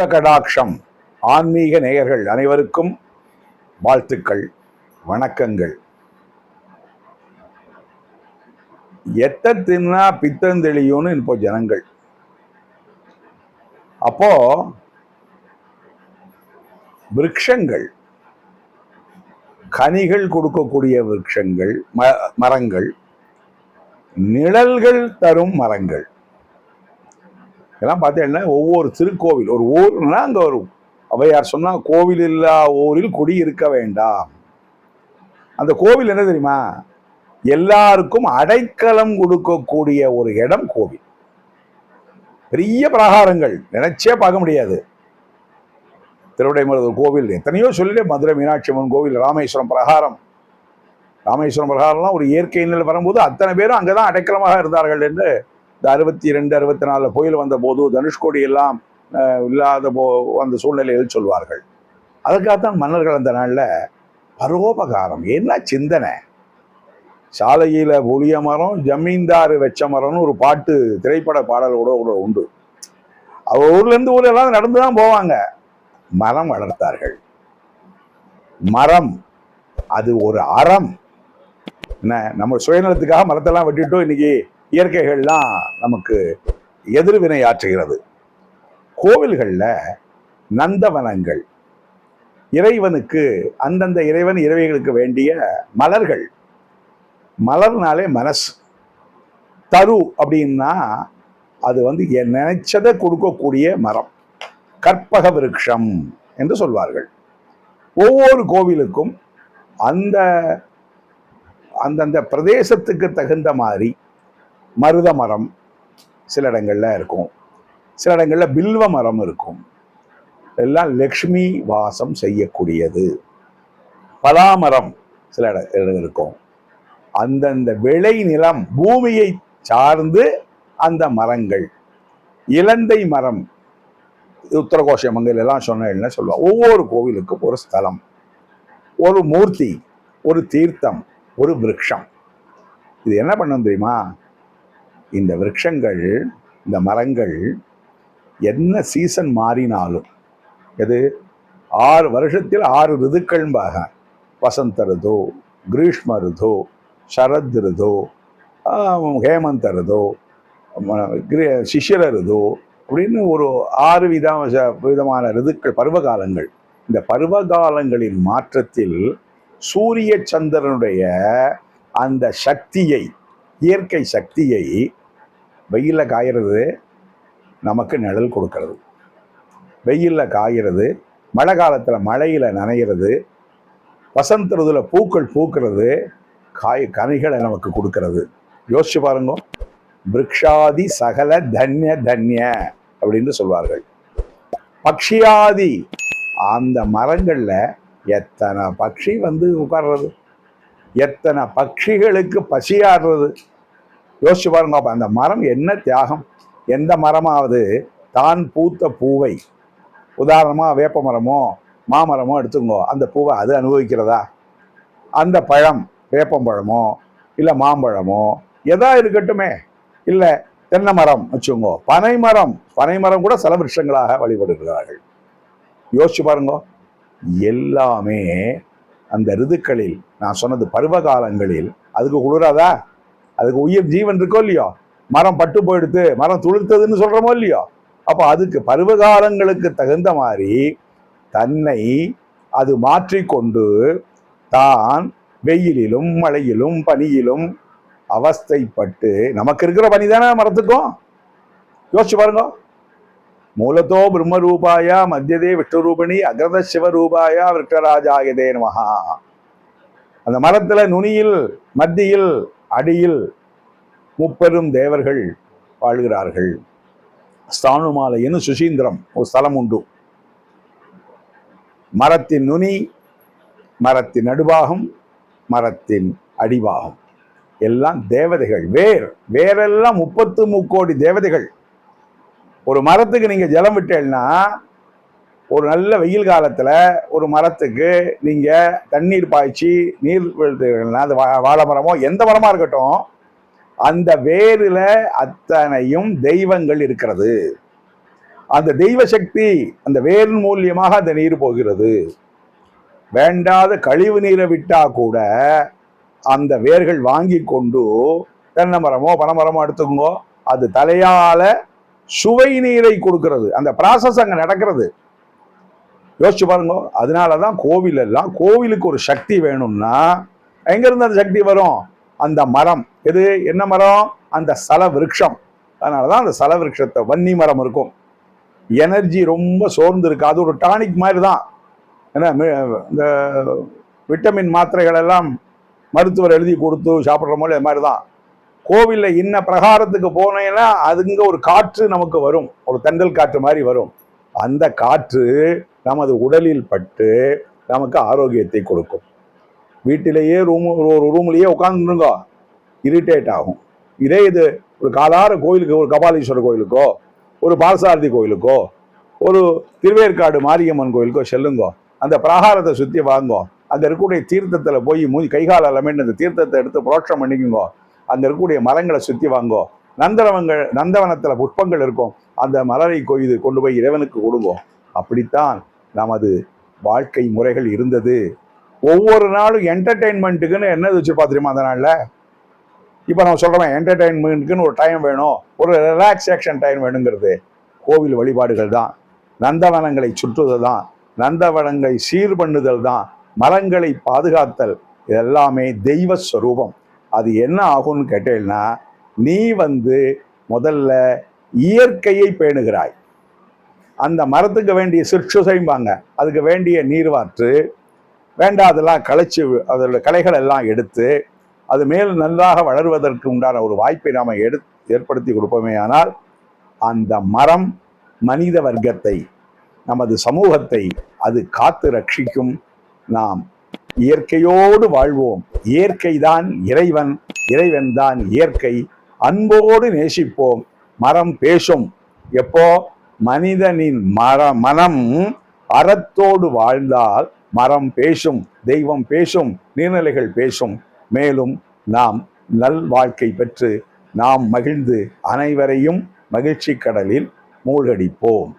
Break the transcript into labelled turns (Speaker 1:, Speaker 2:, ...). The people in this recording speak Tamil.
Speaker 1: தெய்வ கடாட்சம் ஆன்மீக நேயர்கள் அனைவருக்கும் வாழ்த்துக்கள் வணக்கங்கள். எத்த தின்னா பித்தம் தெளியும்னு இப்போ ஜனங்கள். அப்போ விரக்ஷங்கள் கனிகள் கொடுக்கக்கூடிய விரக்ஷங்கள் ம- மரங்கள் நிழல்கள் தரும் மரங்கள். இதெல்லாம் பார்த்தீங்கன்னா ஒவ்வொரு திருக்கோவில் ஒரு ஊர்னா அங்கே ஒரு அவையார் சொன்னால் கோவில் இல்லா ஊரில் குடி இருக்க வேண்டாம். அந்த கோவில் என்ன தெரியுமா? எல்லாருக்கும் அடைக்கலம் கொடுக்கக்கூடிய ஒரு இடம் கோவில். பெரிய பிரகாரங்கள் நினைச்சே பார்க்க முடியாது. திருவிடைமருது கோவில் எத்தனையோ சொல்லிட்டு மதுரை மீனாட்சி அம்மன் கோவில் ராமேஸ்வரம் பிரகாரம். ராமேஸ்வரம் பிரகாரம்லாம் ஒரு இயற்கை நிலை வரும்போது அத்தனை பேரும் அங்கே தான் அடைக்கலமாக இருந்தார்கள் என்று இந்த அறுபத்தி ரெண்டு அறுபத்தி நாலில் புயல் வந்தபோது தனுஷ்கோடி எல்லாம் இல்லாத போ அந்த சூழ்நிலையில் சொல்வார்கள். அதுக்காகத்தான் மன்னர்கள் அந்த நாளில் பரோபகாரம். என்ன சிந்தனை? சாலையில் புளிய மரம் ஜமீன்தார் வெச்ச மரம்னு ஒரு பாட்டு திரைப்பட பாடலோட கூட உண்டு. அவ ஊர்லேருந்து இருந்து எல்லாம் நடந்து தான் போவாங்க. மரம் வளர்த்தார்கள். மரம் அது ஒரு அறம். என்ன நம்ம சுயநலத்துக்காக மரத்தெல்லாம் வெட்டிட்டோம் இன்னைக்கு. இயற்கைகள்லாம் நமக்கு எதிர்வினை ஆற்றுகிறது. கோவில்களில் நந்தவனங்கள் இறைவனுக்கு அந்தந்த இறைவன் இறைவைகளுக்கு வேண்டிய மலர்கள். மலர்னாலே மனசு. தரு அப்படின்னா அது வந்து நினைச்சதை கொடுக்கக்கூடிய மரம். கற்பக விருட்சம் என்று சொல்வார்கள். ஒவ்வொரு கோவிலுக்கும் அந்த அந்தந்த பிரதேசத்துக்கு தகுந்த மாதிரி மருத மரம் சில இடங்கள்ல இருக்கும். சில இடங்கள்ல பில்வ மரம் இருக்கும். எல்லாம் லக்ஷ்மி வாசம் செய்யக்கூடியது. பலாமரம் சில இடம் இருக்கும். அந்தந்த விளை நிலம் பூமியை சார்ந்து அந்த மரங்கள். இலந்தை மரம் உத்தரகோஷ மங்கையில் எல்லாம் சொன்ன சொல்லுவாள் ஒவ்வொரு கோவிலுக்கும் ஒரு ஸ்தலம் ஒரு மூர்த்தி ஒரு தீர்த்தம் ஒரு விரக்ஷம். இது என்ன பண்ணும் தெரியுமா? இந்த விரக்ஷங்கள் இந்த மரங்கள் என்ன சீசன் மாறினாலும் எது? ஆறு வருஷத்தில் ஆறு ரிதுக்கள்பாக வசந்த ரிது கிரீஷ்ம ரிது சரத் ரிது ஹேமந்த ரிது ம- கிரி- அப்படின்னு ஒரு ஆறு வித விதமான ரிதுக்கள் பருவகாலங்கள். இந்த பருவகாலங்களின் மாற்றத்தில் சூரிய சந்திரனுடைய அந்த சக்தியை இயற்கை சக்தியை வெயிலில் காயறது நமக்கு நிழல் கொடுக்கறது. வெயிலில் காய்கிறது மழை காலத்தில் மழையில் நனைகிறது வசந்த ருதுல பூக்கள் பூக்கிறது காய் கனிகளை நமக்கு கொடுக்கறது. யோசிச்சு பாருங்க. விரக்ஷாதி சகல தன்ய தன்ய அப்படின்னு சொல்வார்கள். பக்ஷியாதி அந்த மரங்களில் எத்தனை பக்ஷி வந்து உட்கார்றது? எத்தனை பட்சிகளுக்கு பசியாடுறது யோசிச்சு பாருங்க அப்போ அந்த மரம் என்ன தியாகம்? எந்த மரமாவது தான் பூத்த பூவை உதாரணமாக வேப்ப மரமோ மாமரமோ எடுத்துக்கோ அந்த பூவை அது அனுபவிக்கிறதா? அந்த பழம் வேப்பம்பழமோ இல்லை மாம்பழமோ எதா இருக்கட்டுமே இல்லை தென்னை மரம் வச்சுக்கோங்க. பனை மரம் பனை மரம் கூட சில விருஷங்களாக வழிபடுகிறார்கள். யோசிச்சு பாருங்க எல்லாமே அந்த ரிதுக்களில் நான் சொன்னது பருவகாலங்களில் அதுக்கு குளிராதா? அதுக்கு உயிர் ஜீவன் இருக்கோ இல்லையோ? மரம் பட்டு போயிடுத்து மரம் துளிர்த்ததுன்னு சொல்கிறோமோ இல்லையோ? அப்போ அதுக்கு பருவகாலங்களுக்கு தகுந்த மாதிரி தன்னை அது மாற்றிக்கொண்டு தான் வெயிலிலும் மழையிலும் பனியிலும் அவஸ்தைப்பட்டு நமக்கு இருக்கிற பனி தானே மரத்துக்கும்? யோசிச்சு பாருங்க. மூலத்தோ பிரம்மரூபாயா மத்தியதே விஷ்ணுரூபிணி அகிரத சிவரூபாயா விருட்டராஜாயதே நமஹா. அந்த மரத்தில் நுனியில் மத்தியில் அடியில் முப்பெரும் தேவர்கள் வாழ்கிறார்கள். ஸ்தானுமாலையின் சுசீந்திரம் ஒரு ஸ்தலம் உண்டு. மரத்தின் நுனி மரத்தின் நடுபாகம் மரத்தின் அடிபாகம். எல்லாம் தேவதைகள் வேர் வேறெல்லாம் முப்பத்து முக்கோடி தேவதைகள். ஒரு மரத்துக்கு நீங்கள் ஜலம் விட்டேன்னா ஒரு நல்ல வெயில் காலத்தில் ஒரு மரத்துக்கு நீங்கள் தண்ணீர் பாய்ச்சி நீர் விழுத்தீங்கன்னா அது வா- வாழை மரமோ எந்த மரமாக இருக்கட்டும் அந்த வேரில் அத்தனையும் தெய்வங்கள் இருக்கிறது. அந்த தெய்வ சக்தி அந்த வேரின் மூலியமாக அந்த நீர் போகிறது. வேண்டாத கழிவு நீரை விட்டால் கூட அந்த வேர்கள் வாங்கி கொண்டு தென்னை மரமோ பனைமரமோ எடுத்துக்கோங்க. அது தலையால் சுவை நீரை கொடுக்கிறது. அந்த ப்ராசஸ் அங்கே நடக்கிறது. யோசிச்சு பாருங்க. அதனாலதான் கோவில் எல்லாம் கோவிலுக்கு ஒரு சக்தி வேணும்னா எங்கேருந்து அந்த சக்தி வரும்? அந்த மரம். எது? என்ன மரம்? அந்த சல விருட்சம். அதனாலதான் அந்த சல விருட்சத்தை வன்னி மரம் இருக்கும். எனர்ஜி ரொம்ப சோர்ந்து இருக்கு அது ஒரு டானிக் மாதிரி தான் ஏன்னா இந்த விட்டமின் மாத்திரைகள் எல்லாம் மருத்துவர் எழுதி கொடுத்து சாப்பிட்ற மாதிரி அது மாதிரி தான் கோவிலில் இன்ன பிரகாரத்துக்கு போனேன்னா அதுங்க ஒரு காற்று நமக்கு வரும். ஒரு தண்டல் காற்று மாதிரி வரும். அந்த காற்று நமது உடலில் பட்டு நமக்கு ஆரோக்கியத்தை கொடுக்கும். வீட்டிலேயே ரூம் ஒரு ரூம்லேயே உட்காந்துருங்க இரிட்டேட் ஆகும். இதே இது ஒரு காலார கோயிலுக்கு ஒரு கபாலீஸ்வரர் கோயிலுக்கோ ஒரு பாலசாரதி கோயிலுக்கோ ஒரு திருவேற்காடு மாரியம்மன் கோயிலுக்கோ செல்லுங்கோ. அந்த பிரகாரத்தை சுற்றி வாங்கோ. அங்கே இருக்கக்கூடிய தீர்த்தத்தில் போய் மூஞ்சி கைகால அலமேட்டு அந்த தீர்த்தத்தை எடுத்து புரோட்சம் பண்ணிக்குங்கோ. அங்கே இருக்கக்கூடிய மரங்களை சுற்றி வாங்கோ. நந்தவனங்கள் நந்தவனத்தில் புஷ்பங்கள் இருக்கும். அந்த மலரை கொய்து கொண்டு போய் இறைவனுக்கு கொடுவோம். அப்படித்தான் நமது வாழ்க்கை முறைகள் இருந்தது. ஒவ்வொரு நாளும் என்டர்டெயின்மெண்ட்டுக்குன்னு என்னது வச்சுருப்பா தெரியுமா அந்த நாளில்? இப்போ நம்ம சொல்கிறோம் என்டர்டெயின்மெண்ட்டுக்குன்னு ஒரு டைம் வேணும். ஒரு ரிலாக்ஸேஷன் டைம் வேணுங்கிறது. கோவில் வழிபாடுகள் தான். நந்தவனங்களை சுற்றுதல் தான். நந்தவனங்களை சீர் பண்ணுதல் தான். மரங்களை பாதுகாத்தல். இதெல்லாமே தெய்வ ஸ்வரூபம் அது என்ன ஆகும்னு கேட்டேன்னா நீ வந்து முதல்ல இயற்கையை பேணுகிறாய். அந்த மரத்துக்கு வேண்டிய சிற்சுசைம்பாங்க அதுக்கு வேண்டிய நீர்வாற்று வேண்டாதெல்லாம் களைச்சு அதோட கலைகள் எல்லாம் எடுத்து அது மேல் நன்றாக வளர்வதற்கு உண்டான ஒரு வாய்ப்பை நாம் எடு ஏற்படுத்தி கொடுப்போமே ஆனால் அந்த மரம் மனித வர்க்கத்தை நமது சமூகத்தை அது காத்து ரட்சிக்கும். நாம் இயற்கையோடு வாழ்வோம். இயற்கைதான் இறைவன் இறைவன் தான் இயற்கை. அன்போடு நேசிப்போம். மரம் பேசும். எப்போ? மனிதனின் மர மனம் அறத்தோடு வாழ்ந்தால் மரம் பேசும் தெய்வம் பேசும் நீர்நிலைகள் பேசும். மேலும் நாம் நல் வாழ்க்கை பெற்று நாம் மகிழ்ந்து அனைவரையும் மகிழ்ச்சி கடலில் மூழ்கடிப்போம்.